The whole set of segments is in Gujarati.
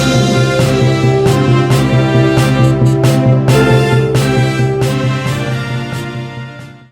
Thank you.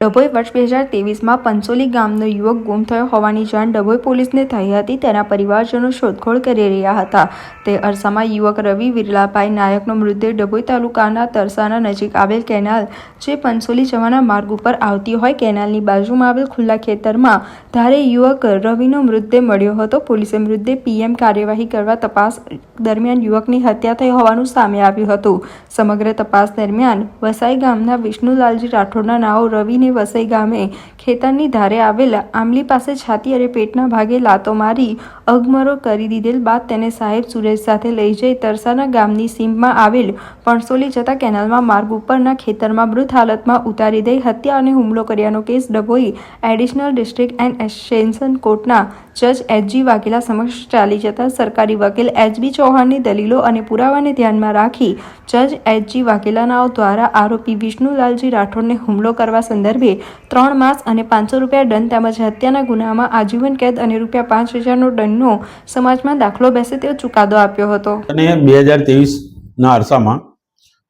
ડભોઈ વર્ષ બે હજાર તેવીસમાં પંચોલી ગામનો યુવક ગુમ થયો હોવાની જાણ ડભોઈ પોલીસને થઈ હતી. તેના પરિવારજનો શોધખોળ કરી રહ્યા હતા. તે અરસામાં યુવક રવિ વિરલાભાઈ નાયકનો મૃતદેહ ડભોઈ તાલુકાના તરસાના નજીક આવેલ કેનાલ, જે પંચોલી જવાના માર્ગ ઉપર આવતી હોય કેનાલની બાજુમાં આવેલ ખુલ્લા ખેતરમાં ધારે યુવક રવિનો મૃતદેહ મળ્યો હતો. પોલીસે મૃતદેહ પીએમ કાર્યવાહી કરવા તપાસ દરમિયાન યુવકની હત્યા થઈ હોવાનું સામે આવ્યું હતું. સમગ્ર તપાસ દરમિયાન વસાઈ ગામના વિષ્ણુલાલજી રાઠોડના નાઓ રવિને વસઈ ગામે ખેતરની ધારે આવેલા આંબલી પાસે છાતી અને પેટના ભાગે લાતો મારી અગમરો કરી દીધેલ બાદ તેને સાહેબ સુરેશ સાથે લઈ જઈ તરસાના ગામની સીમમાં આવેલ પણસોલી જતા કેનાલમાં માર્ગ ઉપરના ખેતરમાં મૃત હાલતમાં ઉતારી દઈ હત્યા અને હુમલો કર્યાનો case Dabhoi additional district and sessions કોર્ટના જજ એચજી વાઘેલા સમક્ષ ચાલી જતા સરકારી વકીલ એચબી ચૌહાણની દલીલો અને પુરાવાને ધ્યાનમાં રાખી જજ એચજી વાઘેલાનાઓ દ્વારા આરોપી વિષ્ણુલાલજી રાઠોડને હુમલો કરવા સંદર્ભે ત્રણ માસ અને પાંચસો રૂપિયા દંડ તેમજ હત્યાના ગુનામાં આજીવન કેદ અને રૂપિયા પાંચ હજારનો દંડનો સમાજમાં દાખલો બેસે તેવો ચુકાદો આપ્યો હતો. અને બે હજાર તેવીસના અરસામાં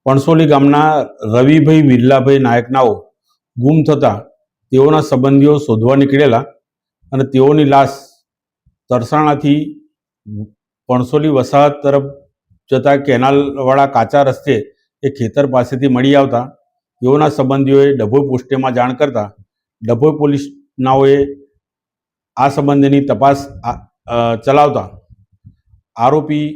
પણસોલી ગામના રવિભાઈ વિરલાભાઈ નાયકનાઓ ગુમ થતા તેઓના સંબંધીઓ શોધવા નીકળેલા અને તેઓની લાશ તરસાણાથી પણસોલી વસાહત તરફ જતા કેનાલવાળા કાચા રસ્તે એ ખેતર પાસેથી મળી આવતા તેઓના સંબંધીઓએ ડભોઈ પોસ્ટેમાં જાણ કરતા ડભોઈ પોલીસનાઓએ આ સંબંધેની તપાસ ચલાવતા આરોપી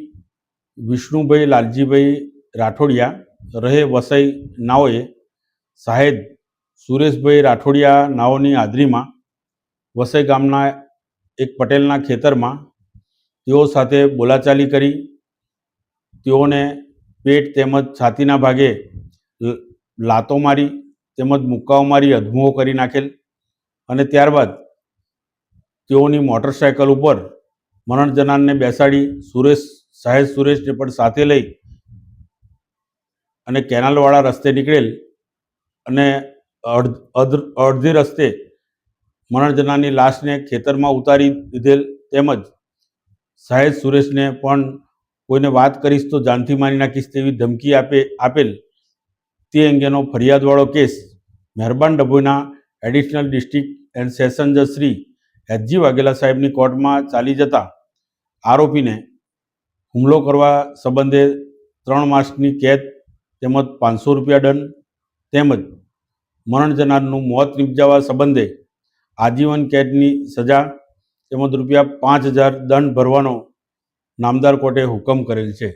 વિષ્ણુભાઈ લાલજીભાઈ રાઠોડિયા રહે વસઈ નાઓએ સાહેબ સુરેશભાઈ રાઠોડિયા નાઓની હાજરીમાં વસઈ ગામના એક પટેલના ખેતરમાં તેઓ સાથે બોલાચાલી કરી તેઓને પેટ તેમજ છાતીના ભાગે લાતો મારી, તેમજ મુક્કાઓ મારી, અધમુઓ કરી નાખેલ. અને ત્યારબાદ તેઓની મોટરસાયકલ ઉપર મરણ જનારને બેસાડી સુરેશ સાહેબ સુરેશને પણ સાથે લઈ અને કેનાલવાળા રસ્તે નીકળેલ અને અડધ રસ્તે મરણ જનારની લાશને ખેતરમાં ઉતારી દીધેલ તેમજ સાહેબ સુરેશને પણ કોઈને વાત કરીશ તો જાનથી મારી નાખીશ તેવી ધમકી આપે, આપેલ તે અંગેનો ફરિયાદવાળો કેસ મહેરબાન ડભોઈના એડિશનલ ડિસ્ટ્રિક્ટ એન્ડ સેશન જજ શ્રી એચજી વાઘેલા સાહેબની કોર્ટમાં ચાલી જતા આરોપીને હુમલો કરવા સંબંધે ત્રણ માસની કેદ તેમજ પાંચસો રૂપિયા દંડ તેમજ મરણ જનારનું મોત નિપજાવવા સંબંધે આજીવન કેદની સજા તેમજ રૂપિયા પાંચ હજાર દંડ ભરવાનો નામદાર કોર્ટે હુકમ કરેલ છે.